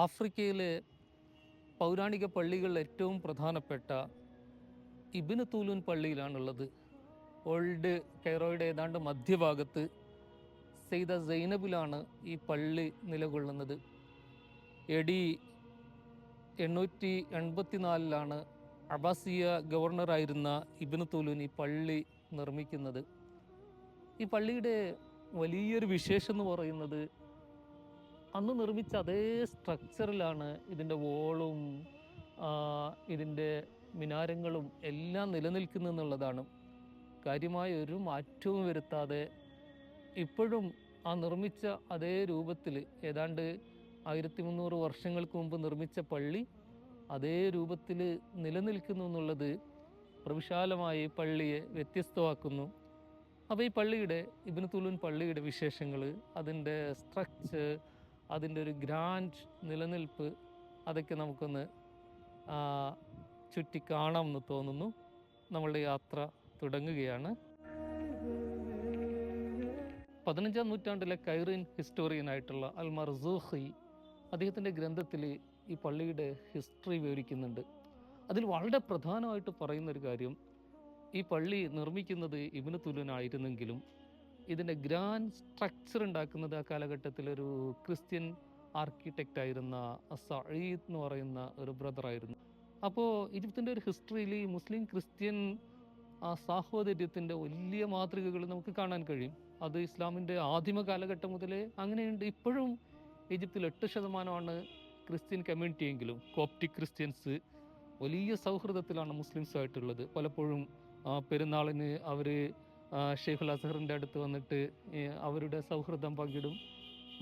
ആഫ്രിക്കയിലെ പൗരാണിക പള്ളികളിൽ ഏറ്റവും പ്രധാനപ്പെട്ട ഇബിന് തൂലൂൻ പള്ളിയിലാണുള്ളത്. ഓൾഡ് കെയറോയുടെ ഏതാണ്ട് മധ്യഭാഗത്ത് സെയ്ത സൈനബിലാണ് ഈ പള്ളി നിലകൊള്ളുന്നത്. എ ഡി എണ്ണൂറ്റി എൺപത്തിനാലിലാണ് അബാസിയ ഗവർണറായിരുന്ന ഇബിന് തൂലൂൻ ഈ പള്ളി നിർമ്മിക്കുന്നത്. ഈ പള്ളിയുടെ വലിയൊരു വിശേഷം എന്ന് പറയുന്നത് അന്ന് നിർമ്മിച്ച അതേ സ്ട്രക്ചറിലാണ് ഇതിന്റെ വോളും ഇതിന്റെ മിനാരങ്ങളും എല്ലാം നിലനിൽക്കുന്നു എന്നുള്ളതാണ് കാര്യമായ ഒരു മാറ്റവും വരുത്താതെ ഇപ്പോഴും ആ നിർമ്മിച്ച അതേ രൂപത്തിൽ ഏതാണ്ട് ആയിരത്തി മുന്നൂറ് വർഷങ്ങൾക്ക് മുമ്പ് നിർമ്മിച്ച പള്ളി അതേ രൂപത്തിൽ നിലനിൽക്കുന്നു എന്നുള്ളത് പ്രവിശാലമായി പള്ളിയെ വ്യത്യസ്തമാക്കുന്നു. അപ്പോൾ ഈ പള്ളിയുടെ ഇബിന് തുലുൻ പള്ളിയുടെ വിശേഷങ്ങൾ അതിന്റെ സ്ട്രക്ചർ അതിന്റെ ഒരു ഗ്രാൻഡ് നിലനിൽപ്പ് അതൊക്കെ നമുക്കൊന്ന് ചുറ്റിക്കാണാം ചുറ്റി കാണാമെന്ന് തോന്നുന്നു. നമ്മളുടെ യാത്ര തുടങ്ങുകയാണ്. പതിനഞ്ചാം നൂറ്റാണ്ടിലെ കൈറിൻ ഹിസ്റ്റോറിയനായിട്ടുള്ള അൽ മർസൂഖി അദ്ദേഹത്തിന്റെ ഗ്രന്ഥത്തിൽ ഈ പള്ളിയുടെ ഹിസ്റ്ററി വിവരിക്കുന്നുണ്ട്. അതിൽ വളരെ പ്രധാനമായിട്ട് പറയുന്നൊരു കാര്യം ഈ പള്ളി നിർമ്മിക്കുന്നത് ഇബിന് തുലുനായിരുന്നെങ്കിലും ഇതിന്റെ ഗ്രാൻഡ് സ്ട്രക്ചർ ഉണ്ടാക്കുന്നത് ആ കാലഘട്ടത്തിൽ ഒരു ക്രിസ്ത്യൻ ആർക്കിടെക്റ്റ് ആയിരുന്ന സഈദ് എന്ന് പറയുന്ന ഒരു ബ്രദറായിരുന്നു അപ്പോൾ ഈജിപ്തിന്റെ ഒരു ഹിസ്റ്ററിയിൽ ഈ മുസ്ലിം ക്രിസ്ത്യൻ ആ സാഹോദര്യത്തിന്റെ വലിയ മാതൃകകൾ നമുക്ക് കാണാൻ കഴിയും. അത് ഇസ്ലാമിന്റെ ആദിമ കാലഘട്ടം മുതലേ അങ്ങനെയുണ്ട്. ഇപ്പോഴും ഈജിപ്തിൽ എട്ട് ശതമാനമാണ് ക്രിസ്ത്യൻ കമ്മ്യൂണിറ്റി എങ്കിലും കോപ്റ്റിക് ക്രിസ്ത്യൻസ് വലിയ സൗഹൃദത്തിലാണ് മുസ്ലിംസുമായിട്ടുള്ളത് പലപ്പോഴും പെരുന്നാളിന് അവർ ഷെയ്ഖുൽ അസഹറിന്റെ അടുത്ത് വന്നിട്ട് അവരുടെ സൗഹൃദം പങ്കിടും.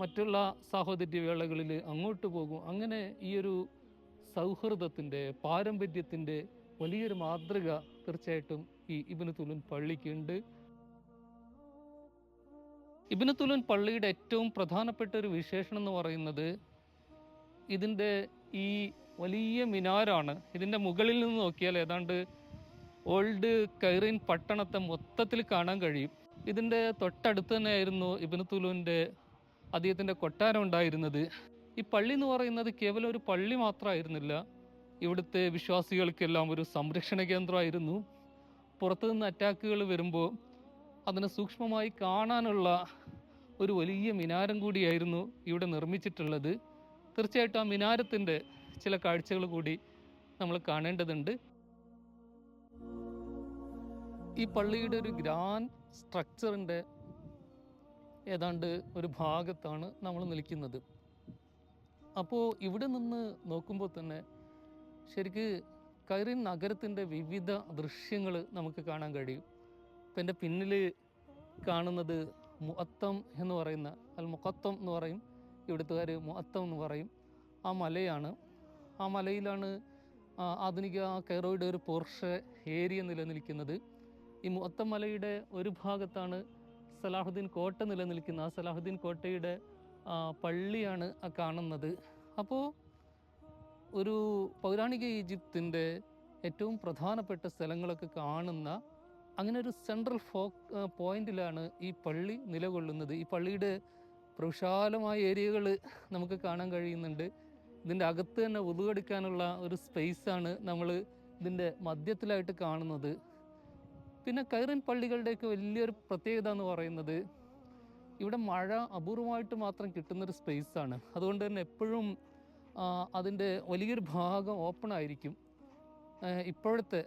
മറ്റുള്ള സാഹോദര്യ വേളകളിൽ അങ്ങോട്ട് പോകും. അങ്ങനെ ഈ ഒരു സൗഹൃദത്തിന്റെ പാരമ്പര്യത്തിന്റെ വലിയൊരു മാതൃക തീർച്ചയായിട്ടും ഈ ഇബിന് തുലുൻ പള്ളിക്കുണ്ട്. ഇബിന് തുലുൻ പള്ളിയുടെ ഏറ്റവും പ്രധാനപ്പെട്ട ഒരു വിശേഷണം എന്ന് പറയുന്നത് ഇതിന്റെ ഈ വലിയ മിനാരാണ്. ഇതിന്റെ മുകളിൽ നിന്ന് നോക്കിയാൽ ഏതാണ്ട് ഓൾഡ് കൈറീൻ പട്ടണത്തെ മൊത്തത്തിൽ കാണാൻ കഴിയും. ഇതിന്റെ തൊട്ടടുത്ത് തന്നെയായിരുന്നു ഇബിന് തുലുവിന്റെ അദ്ദേഹത്തിന്റെ കൊട്ടാരം ഉണ്ടായിരുന്നത്. ഈ പള്ളി എന്ന് പറയുന്നത് കേവലം ഒരു പള്ളി മാത്രമായിരുന്നില്ല. ഇവിടുത്തെ വിശ്വാസികൾക്കെല്ലാം ഒരു സംരക്ഷണ കേന്ദ്രമായിരുന്നു. പുറത്തു നിന്ന് അറ്റാക്കുകൾ വരുമ്പോൾ അതിനെ സൂക്ഷ്മമായി കാണാനുള്ള ഒരു വലിയ മിനാരം കൂടിയായിരുന്നു ഇവിടെ നിർമ്മിച്ചിട്ടുള്ളത്. തീർച്ചയായിട്ടും ആ മിനാരത്തിന്റെ ചില കാഴ്ചകൾ കൂടി നമ്മൾ കാണേണ്ടതുണ്ട്. ഈ പള്ളിയുടെ ഒരു ഗ്രാൻഡ് സ്ട്രക്ചറിന്റെ ഏതാണ്ട് ഒരു ഭാഗത്താണ് നമ്മൾ നിൽക്കുന്നത്. അപ്പോൾ ഇവിടെ നിന്ന് നോക്കുമ്പോൾ തന്നെ ശരിക്ക് കൈറിൻ നഗരത്തിന്റെ വിവിധ ദൃശ്യങ്ങൾ നമുക്ക് കാണാൻ കഴിയും. ഇപ്പം എന്റെ പിന്നിൽ കാണുന്നത് മുഅത്തം എന്ന് പറയുന്ന അൽ മുഖത്തം എന്ന് പറയും ഇവിടുത്തുകാർ മുഅത്തം എന്ന് പറയും. ആ മലയാണ്. ആ മലയിലാണ് ആധുനിക കൈറോയുടെ ഒരു പോർഷ ഏരിയ നിലനിൽക്കുന്നത്. ഈ മുത്തമലയുടെ ഒരു ഭാഗത്താണ് സലാഹുദ്ദീൻ കോട്ട നിലനിൽക്കുന്ന ആ സലാഹുദ്ദീൻ കോട്ടയുടെ പള്ളിയാണ് ആ കാണുന്നത്. അപ്പോൾ ഒരു പൗരാണിക ഈജിപ്തിന്റെ ഏറ്റവും പ്രധാനപ്പെട്ട സ്ഥലങ്ങളൊക്കെ കാണുന്ന അങ്ങനെ ഒരു സെൻട്രൽ ഫോ പോയിന്റിലാണ് ഈ പള്ളി നിലകൊള്ളുന്നത്. ഈ പള്ളിയുടെ പ്രവിശാലമായ ഏരിയകൾ നമുക്ക് കാണാൻ കഴിയുന്നുണ്ട്. ഇതിന്റെ അകത്ത് തന്നെ ഒതുകെടുക്കാനുള്ള ഒരു സ്പേസാണ് നമ്മൾ ഇതിന്റെ മധ്യത്തിലായിട്ട് കാണുന്നത്. പിന്നെ കൈറിൻ പള്ളികളുടെയൊക്കെ വലിയൊരു പ്രത്യേകത എന്ന് പറയുന്നത് ഇവിടെ മഴ അപൂർവമായിട്ട് മാത്രം കിട്ടുന്നൊരു സ്പേസാണ്. അതുകൊണ്ട് തന്നെ എപ്പോഴും അതിന്റെ വലിയൊരു ഭാഗം ഓപ്പൺ ആയിരിക്കും. ഇപ്പോഴത്തെ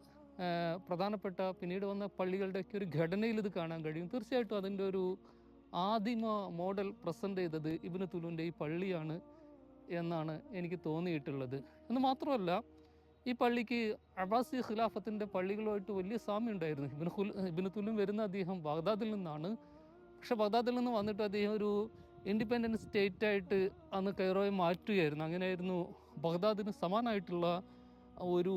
പ്രധാനപ്പെട്ട പിന്നീട് വന്ന പള്ളികളുടെയൊക്കെ ഒരു ഘടനയിൽ ഇത് കാണാൻ കഴിയും. തീർച്ചയായിട്ടും അതിന്റെ ഒരു ആദിമ മോഡൽ പ്രസന്റ് ചെയ്തത് ഇബിന് തുലുവിന്റെ ഈ പള്ളിയാണ് എന്നാണ് എനിക്ക് തോന്നിയിട്ടുള്ളത്. എന്ന് മാത്രമല്ല ഈ പള്ളിക്ക് അബാസി ഖിലാഫത്തിന്റെ പള്ളികളുമായിട്ട് വലിയ സാമ്യം ഉണ്ടായിരുന്നു ഇബിന് ഖുൽ ഇബിന് തുലും വരുന്ന അദ്ദേഹം ബഗ്ദാദിൽ നിന്നാണ്. പക്ഷേ ബഗ്ദാദിൽ നിന്ന് വന്നിട്ട് അദ്ദേഹം ഒരു ഇൻഡിപെൻഡന്റ് സ്റ്റേറ്റ് ആയിട്ട് അന്ന് കൈറോയെ മാറ്റുകയായിരുന്നു. അങ്ങനെയായിരുന്നു ബഗ്ദാദിന് സമാനമായിട്ടുള്ള ഒരു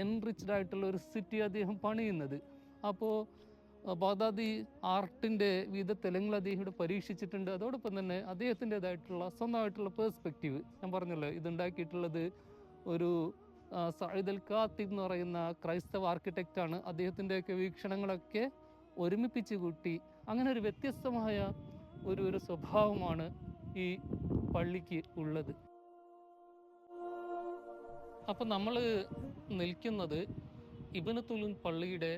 എൻറിച്ച്ഡ് ആയിട്ടുള്ള ഒരു സിറ്റി അദ്ദേഹം പണിയുന്നത്. അപ്പോൾ ബഗ്ദാദി ആർട്ടിന്റെ വിവിധ തെലങ്ങൾ അദ്ദേഹം ഇവിടെ പരീക്ഷിച്ചിട്ടുണ്ട്. അതോടൊപ്പം തന്നെ അദ്ദേഹത്തിന്റെതായിട്ടുള്ള സ്വന്തമായിട്ടുള്ള പേഴ്സ്പെക്റ്റീവ് ഞാൻ പറഞ്ഞല്ലോ ഇതുണ്ടാക്കിയിട്ടുള്ളത് ഒരു സയ്യിദ് അൽ ഖാത്തിബ് എന്ന് പറയുന്ന ക്രൈസ്തവ ആർക്കിടെക്റ്റാണ് അദ്ദേഹത്തിന്റെയൊക്കെ വീക്ഷണങ്ങളൊക്കെ ഒരുമിപ്പിച്ച് കൂട്ടി അങ്ങനെ ഒരു വ്യത്യസ്തമായ ഒരു ഒരു സ്വഭാവമാണ് ഈ പള്ളിക്ക് ഉള്ളത്. അപ്പം നമ്മൾ നിൽക്കുന്നത് ഇബനത്തുലുൻ പള്ളിയുടെ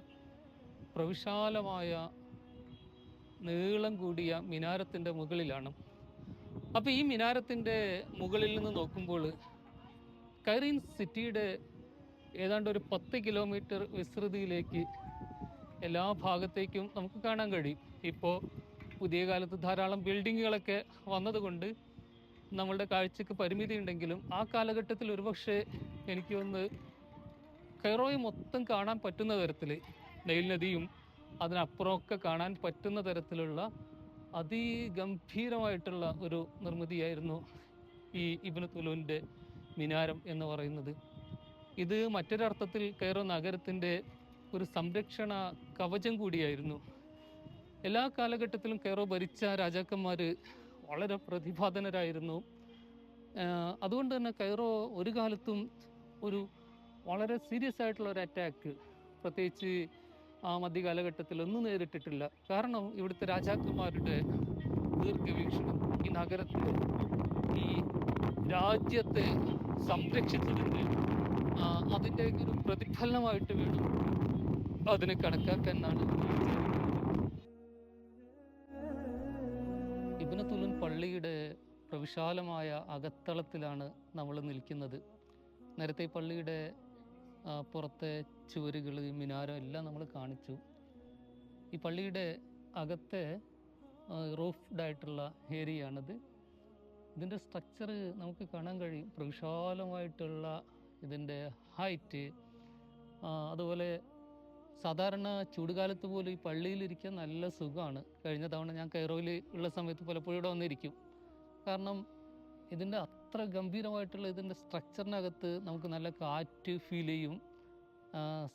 പ്രവിശാലമായ നീളം കൂടിയ മിനാരത്തിന്റെ മുകളിലാണ്. അപ്പോൾ ഈ മിനാരത്തിന്റെ മുകളിൽ നിന്ന് നോക്കുമ്പോൾ കൈറീൻ സിറ്റിയുടെ ഏതാണ്ട് ഒരു പത്ത് കിലോമീറ്റർ വിസ്തൃതിയിലേക്ക് എല്ലാ ഭാഗത്തേക്കും നമുക്ക് കാണാൻ കഴിയും. ഇപ്പോൾ പുതിയ കാലത്ത് ധാരാളം ബിൽഡിങ്ങുകളൊക്കെ വന്നതുകൊണ്ട് നമ്മളുടെ കാഴ്ചക്ക് പരിമിതി ഉണ്ടെങ്കിലും ആ കാലഘട്ടത്തിൽ ഒരുപക്ഷെ എനിക്ക് ഒന്ന് കൈറോയെ മൊത്തം കാണാൻ പറ്റുന്ന തരത്തിൽ നെയിൽ നദിയും അതിനപ്പുറമൊക്കെ കാണാൻ പറ്റുന്ന തരത്തിലുള്ള അതിഗംഭീരമായിട്ടുള്ള ഒരു നിർമ്മിതിയായിരുന്നു ഈ ഇബിന് തുലുവിന്റെ മിനാരം എന്ന് പറയുന്നത്. ഇത് മറ്റൊരർത്ഥത്തിൽ കൈറോ നഗരത്തിന്റെ ഒരു സംരക്ഷണ കവചം കൂടിയായിരുന്നു. എല്ലാ കാലഘട്ടത്തിലും കൈറോ ഭരിച്ച രാജാക്കന്മാർ വളരെ പ്രതിഭാധനരായിരുന്നു. അതുകൊണ്ട് തന്നെ കൈറോ ഒരു കാലത്തും ഒരു വളരെ സീരിയസ് ആയിട്ടുള്ള ഒരു അറ്റാക്ക് പ്രത്യേകിച്ച് ആ മധ്യകാലഘട്ടത്തിൽ ഒന്നും നേരിട്ടിട്ടില്ല. കാരണം ഇവിടുത്തെ രാജാക്കന്മാരുടെ ദീർഘവീക്ഷണം ഈ നഗരത്തെ ഈ രാജ്യത്തെ സംരക്ഷിച്ചതിന്റെ അതിന്റെ ഒരു പ്രതിഫലനമായിട്ട് വേണം അതിനെ കണക്കാക്കാൻ എന്നാണ് ഇബിന് തുലുൻ പള്ളിയുടെ പ്രവിശാലമായ അകത്തളത്തിലാണ് നമ്മൾ നിൽക്കുന്നത്. നേരത്തെ പള്ളിയുടെ പുറത്തെ ചുവരുകൾ മിനാരം എല്ലാം നമ്മൾ കാണിച്ചു. ഈ പള്ളിയുടെ അകത്തെ റൂഫ്ഡ് ആയിട്ടുള്ള ഏരിയയാണിത്. ഇതിന്റെ സ്ട്രക്ചർ നമുക്ക് കാണാൻ കഴിയും. പ്രവിശാലമായിട്ടുള്ള ഇതിന്റെ ഹൈറ്റ് അതുപോലെ സാധാരണ ചൂടുകാലത്ത് പോലും ഈ പള്ളിയിലിരിക്കാൻ നല്ല സുഖമാണ്. കഴിഞ്ഞ തവണ ഞാൻ കൈറോയിൽ ഉള്ള സമയത്ത് പലപ്പോഴും ഇവിടെ വന്നിരിക്കും. കാരണം ഇതിന്റെ അത്ര ഗംഭീരമായിട്ടുള്ള ഇതിന്റെ സ്ട്രക്ചറിനകത്ത് നമുക്ക് നല്ല കാറ്റ് ഫീൽ ചെയ്യും.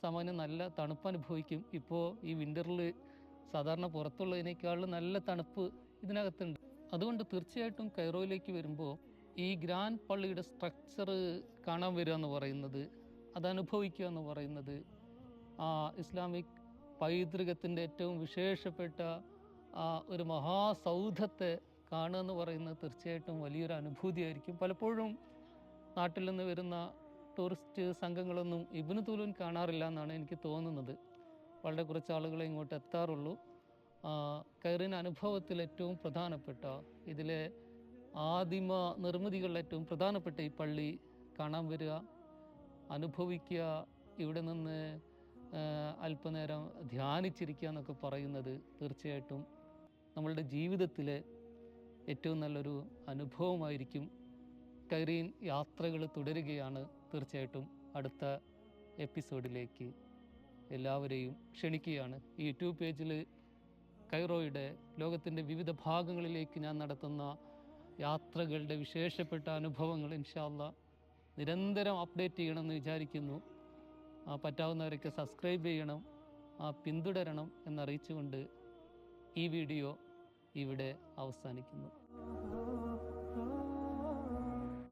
സാമാന്യം നല്ല തണുപ്പ് അനുഭവിക്കും. ഇപ്പോൾ ഈ വിന്ററിൽ സാധാരണ പുറത്തുള്ളതിനേക്കാളും നല്ല തണുപ്പ് ഇതിനകത്തുണ്ട്. അതുകൊണ്ട് തീർച്ചയായിട്ടും കൈറോയിലേക്ക് വരുമ്പോൾ ഈ ഗ്രാൻഡ് പള്ളിയുടെ സ്ട്രക്ചർ കാണാൻ വരിക എന്ന് പറയുന്നത് അത് അനുഭവിക്കുക എന്ന് പറയുന്നത് ആ ഇസ്ലാമിക് പൈതൃകത്തിന്റെ ഏറ്റവും വിശേഷപ്പെട്ട ഒരു മഹാസൗധത്തെ കാണുക എന്ന് പറയുന്നത് തീർച്ചയായിട്ടും വലിയൊരു അനുഭൂതിയായിരിക്കും. പലപ്പോഴും നാട്ടിൽ നിന്ന് വരുന്ന ടൂറിസ്റ്റ് സംഘങ്ങളൊന്നും ഇബിന് തൂലൂൻ കാണാറില്ല എന്നാണ് എനിക്ക് തോന്നുന്നത്. വളരെ കുറച്ച് ആളുകളെ ഇങ്ങോട്ട് എത്താറുള്ളൂ. കയറിന അനുഭവത്തിൽ ഏറ്റവും പ്രധാനപ്പെട്ട ഇതിലെ ആദിമ നിർമ്മിതികളിൽ ഏറ്റവും പ്രധാനപ്പെട്ട ഈ പള്ളി കാണാൻ വരിക അനുഭവിക്കുക ഇവിടെ നിന്ന് അല്പനേരം ധ്യാനിച്ചിരിക്കുക എന്നൊക്കെ പറയുന്നത് തീർച്ചയായിട്ടും നമ്മളുടെ ജീവിതത്തിലെ ഏറ്റവും നല്ലൊരു അനുഭവമായിരിക്കും. കൈറീൻ യാത്രകൾ തുടരുകയാണ് തീർച്ചയായിട്ടും അടുത്ത എപ്പിസോഡിലേക്ക്. എല്ലാവരെയും ക്ഷണിക്കുകയാണ്. ഈ യൂട്യൂബ് പേജിൽ കൈറോയുടെ ലോകത്തിന്റെ വിവിധ ഭാഗങ്ങളിലേക്ക് ഞാൻ നടത്തുന്ന യാത്രകളുടെ വിശേഷപ്പെട്ട അനുഭവങ്ങൾ ഇൻഷാല്ല നിരന്തരം അപ്ഡേറ്റ് ചെയ്യണമെന്ന് വിചാരിക്കുന്നു. പറ്റാവുന്നവരൊക്കെ സബ്സ്ക്രൈബ് ചെയ്യണം ആ, പിന്തുടരണം എന്നറിയിച്ചുകൊണ്ട് ഈ വീഡിയോ ഇവിടെ അവസാനിക്കുന്നു.